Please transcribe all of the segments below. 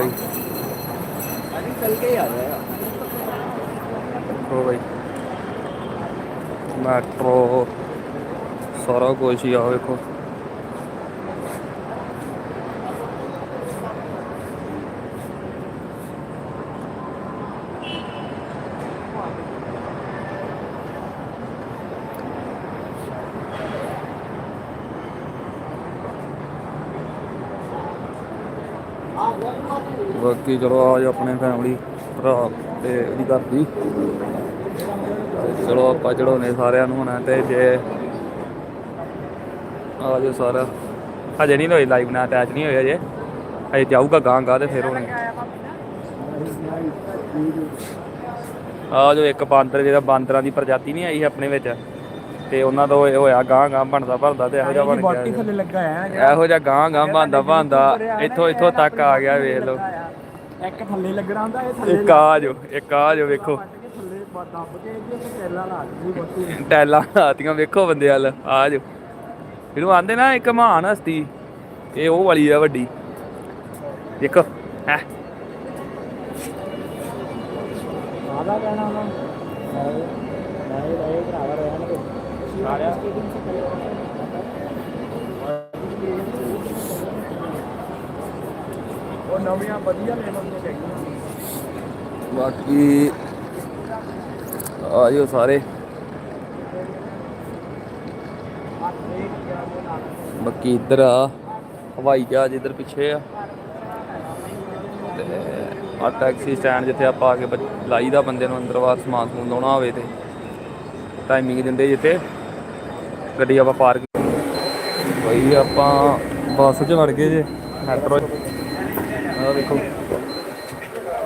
ਬਾਈ। ਅਜੀ ਚੱਲ ਕੇ ਹੀ ਆ ਜਾਏਗਾ ਦੇਖੋ ਬਾਈ ਮੈਟਰੋ ਸਾਰਾ ਕੁਝ ਹੀ ਆ ਵੇਖੋ। ਬਾਕੀ ਚਲੋ ਆਜ ਆਪਣੇ ਫੈਮਿਲੀ ਭਰਾ ਤੇ ਉਹਦੀ ਘਰ ਦੀ ਚਲੋ ਆਪਾਂ ਚੜਾਉਨੇ ਸਾਰਿਆਂ ਨੂੰ ਹੁਣ ਤੇ ਜੇ ਆਜੋ ਸਾਰਾ। ਹਜੇ ਨਹੀਂ ਹੋਈ ਲਾਈਵ ਨਾਲ ਅਟੈਚ ਨਹੀਂ ਹੋਇਆ ਜੇ। ਹਜੇ ਜਾਊਗਾ ਗਾਂ ਗਾਂ ਤੇ ਫਿਰ ਹੋਣੀ। ਆ ਜੋ ਇੱਕ ਬਾਂਦਰ, ਜਿਹੜਾ ਬਾਂਦਰਾਂ ਦੀ ਪ੍ਰਜਾਤੀ ਨਹੀਂ ਆਈ ਆਪਣੇ ਵਿੱਚ। ਤੇ ਉਹਨਾਂ ਤੋਂ ਇਹ ਹੋਇਆ ਗਾਂ ਗਾਂ ਬਣਦਾ ਭਰਦਾ ਤੇ ਇਹੋ ਜਿਹਾ ਬਣ ਗਿਆ ਬਾਟੀ ਥੱਲੇ ਲੱਗਾ ਹੈ ਇਹੋ ਜਿਹਾ ਗਾਂ ਗਾਂ ਬਣਦਾ ਬਣਦਾ ਇੱਥੋਂ ਇੱਥੋਂ ਤੱਕ ਆ ਗਿਆ ਵੇਖ ਲਓ। ਇੱਕ ਥੱਲੇ ਲੱਗਣਾ ਹੁੰਦਾ ਇਹ ਥੱਲੇ ਇੱਕ ਆ ਜੋ ਇੱਕ ਆ ਜੋ ਵੇਖੋ। ਕੇ ਥੱਲੇ ਬ- ਦੱਬ ਕੇ ਇਹਦੀ ਇੱਕ ਟੈਲਾ ਲਾ ਦਿੱਤੀ ਬਾਟੀ ਟੈਲਾਂ ਲਾਤੀਆਂ ਵੇਖੋ ਬੰਦੇ ਵੱਲ ਆ ਜੋ ਇਹਨੂੰ ਆਂਦੇ ਨਾ ਇੱਕ ਮਹਾਨ ਹਸਤੀ। ਇਹ ਉਹ ਵਾਲੀ ਆ ਵੱਡੀ। ਦੇਖੋ ਹੈ। ਆਦਾ ਕਹਿਣਾ ਉਹਨਾਂ ਨਹੀਂ ਨਹੀਂ ਨਹੀਂ ਭਰਾਵਾ ਰਹਿਣਗੇ। ਉਹ ਨਵੀਆਂ ਵਧੀਆ ਲੈਣ ਚਾਹੀਦੀਆਂ ਬਾਕੀ ਆਜੋ ਸਾਰੇ। ਬਾਕੀ ਇੱਧਰ ਆ, ਹਵਾਈ ਜਹਾਜ਼ ਇੱਧਰ ਪਿੱਛੇ ਆ। ਤੇ ਆ ਟੈਕਸੀ ਸਟੈਂਡ ਜਿੱਥੇ ਆਪਾਂ ਆ ਕੇ ਬ- ਲਾਈਦਾ ਬੰਦੇ ਨੂੰ ਅੰਦਰ ਬਾਹਰ ਸਮਾਨ ਸਮੂਨ ਲਾਉਣਾ ਹੋਵੇ ਤੇ। ਟਾਈਮਿੰਗ ਦਿੰਦੇ ਜਿੱਥੇ। ਗੱਡੀ ਆਪਾਂ ਪਾਰਕ ਬਈ ਆਪਾਂ ਬੱਸ 'ਚ ਵੜ ਗਏ ਜੇ ਮੈਟਰੋ ਆਹ ਦੇਖੋ।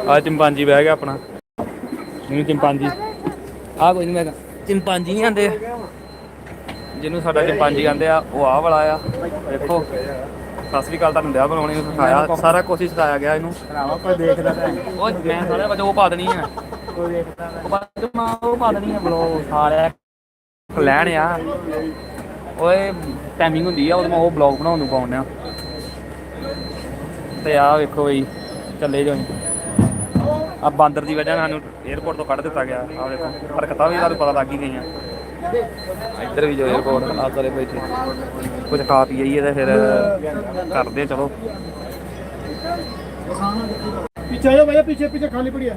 ਆ ਚਿੰਪਾਂਜੀ ਬਹਿ ਗਿਆ ਆਪਣਾ। ਜਿਹਨੂੰ ਚਿੰਪਾਂਜੀ। ਆ ਕੋਈ ਨਹੀਂ ਮੈਂ ਚਿੰਪਾਂਜੀ ਆਂਦੇ। ਆ ਜਿਹਨੂੰ ਸਾਡਾ ਚਿੰਪਾਂਜੀ ਆਂਦੇ ਆ ਉਹ ਆਹ ਵਾਲਾ ਆ। ਦੇਖੋ। ਸਤਿ ਸ੍ਰੀ ਅਕਾਲ ਤੁਹਾਨੂੰ ਦਿਆ ਬਣਾਉਣੀ ਨੂੰ ਸਿਖਾਇਆ। ਸਾਰਾ ਕੁਝ ਸਿਖਾਇਆ ਗਿਆ ਇਹਨੂੰ। ਭਰਾਵਾ ਕੋਈ ਦੇਖਦਾ ਤਾਂ। ਉਹ ਮੈਂ ਸਾਰਾ ਵਜੋਂ ਉਹ ਪਾ ਦੇਣੀ ਆ। ਕੋਈ ਦੇਖਦਾ ਉਹ ਪਾ ਦੇਣੀ ਆ ਬਲੋ ਸਾਰਿਆ ਲੈਣ ਆ। ਓਏ ਟਾਈਮਿੰਗ ਹੁੰਦੀ ਆ ਉਦੋਂ ਮੈਂ ਉਹ ਬਲੌਗ ਬਣਾਉਣ ਨੂੰ ਪਾਉਣਾ ਤੇ ਆ ਵੇਖੋ ਬਈ ਚੱਲੇ ਜੋ। ਆ ਬਾਂਦਰ ਦੀ ਵਜ੍ਹਾ ਨਾਲ ਸਾਨੂੰ 에어ਪੋਰਟ ਤੋਂ ਕੱਢ ਦਿੱਤਾ ਗਿਆ। ਆ ਵੇਖੋ ਹਰਕਤਾਂ ਵੀ ਤੁਹਾਨੂੰ ਪਤਾ ਲੱਗ ਹੀ ਗਈਆਂ। ਇੱਧਰ ਵੀ ਜੋ 에어ਪੋਰਟ ਆ ਸਾਰੇ ਬੈਠੇ ਕੁਝ ਖਾ ਪੀ ਜਾਈਏ ਤੇ ਫਿਰ ਕਰਦੇ ਚਲੋ। ਪਿੱਛੇ ਆਓ ਭਾਈ ਪਿੱਛੇ ਪਿੱਛੇ ਖਾਲੀ ਪੜੀ ਹੈ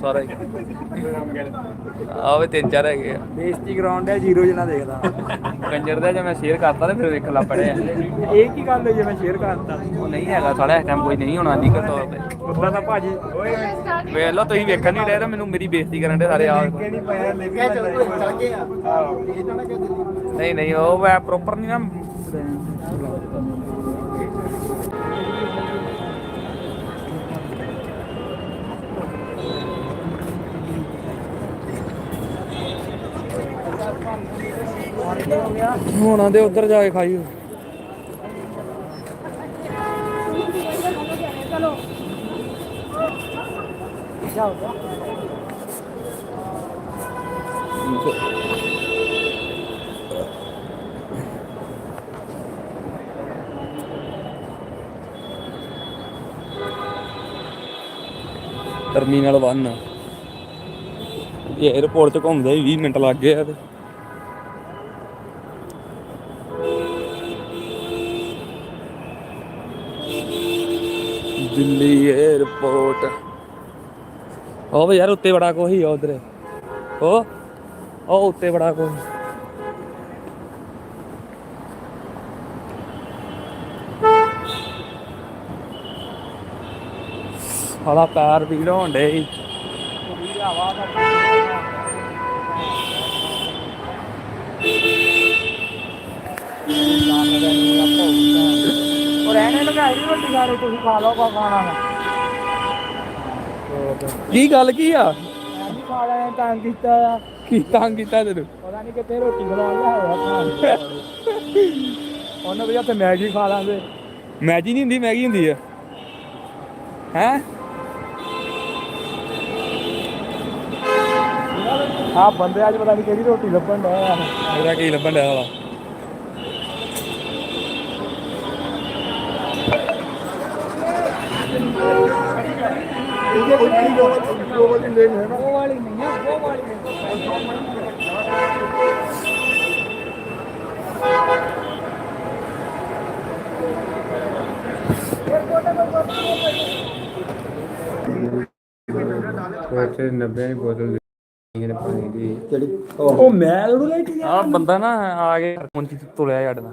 ਸਾਰਾ। ਹੀ ਆਵੇ ਤਿੰਨ ਚਾਰ ਹੈਗੇ ਆ। ਬੇਇੱਜ਼ਤੀ ਗਰਾਊਂਡ ਹੈ ਜ਼ੀਰੋ ਜਿਹਾ ਦੇਖਦਾ। ਕੰਜਰ ਦਾ ਜੇ ਮੈਂ ਸ਼ੇਅਰ ਕਰਤਾ ਤੇ ਫਿਰ ਵੇਖ ਲਾ ਪੜਿਆ। ਇਹ ਕੀ ਗੱਲ ਹੋਈ ਜੇ ਮੈਂ ਸ਼ੇਅਰ ਕਰਤਾ? ਉਹ ਨਹੀਂ ਹੈਗਾ ਸਾਲਾ ਇਸ ਟਾਈਮ ਕੋਈ ਨਹੀਂ ਹੋਣਾ ਲੀਗਲ ਤੌਰ ਤੇ। ਉਦਾਂ ਤਾਂ ਭਾਜੀ ਓਏ। ਵੇਖ ਲਓ ਤੁਸੀਂ ਵੇਖਣ ਨਹੀਂ ਰਹੇ ਤਾਂ ਮੈਨੂੰ ਮੇਰੀ ਬੇਇੱਜ਼ਤੀ ਕਰਨ ਦੇ ਸਾਰੇ ਆ। ਨਹੀਂ ਨਹੀਂ ਉਹ ਮੈਂ ਪ੍ਰੋਪਰ ਨਹੀਂ ਨਾ ਹੁਣ ਦੇ ਉੱਧਰ ਜਾ ਕੇ ਖਾਈ ਟਰਮੀਨਲ 1 ਇਹ 에어ਪੋਰਟ ਚ ਘੁੰਮਦੇ ਹੀ 20 ਮਿੰਟ ਲੱਗ ਗਏ ਆ ਤੇ। ਦਿੱਲੀ 에어ਪੋਰਟ ਉਹ ਯਾਰ ਉੱਤੇ ਬੜਾ ਕੋਈ ਆ ਉਧਰ। ਉਹ ਉਹ ਉੱਤੇ ਬੜਾ ਕੋਈ ਹਾਲਾ ਪੈਰ ਪੀੜ ਹੋਣ ਡੇ ਸੀ ਰੋਟੀ ਤੁਸੀਂ ਖਾ ਲਓ ਕੋ ਖਾਣਾ ਵਾ। ਕੀ ਗੱਲ ਕੀ ਆ? ਖਾ ਤਾਂ ਕੀਤਾ ਆ। ਕੀ ਤੰਗ ਕੀਤਾ ਤੈਨੂੰ? ਪਤਾ ਨਹੀਂ ਕਿੱਥੇ ਰੋਟੀ ਖਵਾ ਲਿਆ ਹੋਇਆ ਉਹਨੇ ਵੀ ਉੱਥੇ ਮੈਗੀ ਖਾ ਲਾਂਗੇ। ਮੈਗੀ ਨਹੀਂ ਹੁੰਦੀ ਮੈਗੀ ਹੁੰਦੀ ਆ। ਹੈ? ਆ ਬੰਦੇ ਅੱਜ ਪਤਾ ਨਹੀਂ ਕਿਹੜੀ ਰੋਟੀ ਲੱਭਣ ਡਿਆ ਆ। ਮੇਰਾ ਕੀ ਲੱਭਣ ਡਿਆ ਵਾਲਾ ਉਹ ਵਾਲੀ ਨਹੀਂ ਆ ਉਹ ਵਾਲੀ ਉੱਥੇ 90 ਦੀ ਬੋਤਲ ਦੀ ਪਾਣੀ ਦੀ ਕਿਹੜੀ? ਉਹ ਮੈਂ ਉਹਨੂੰ ਲੈ ਕੇ ਆ ਬੰਦਾ ਨਾ ਆ ਕੇ ਫੋਨ ਚ ਤੁਲਿਆ ਛੱਡਦਾ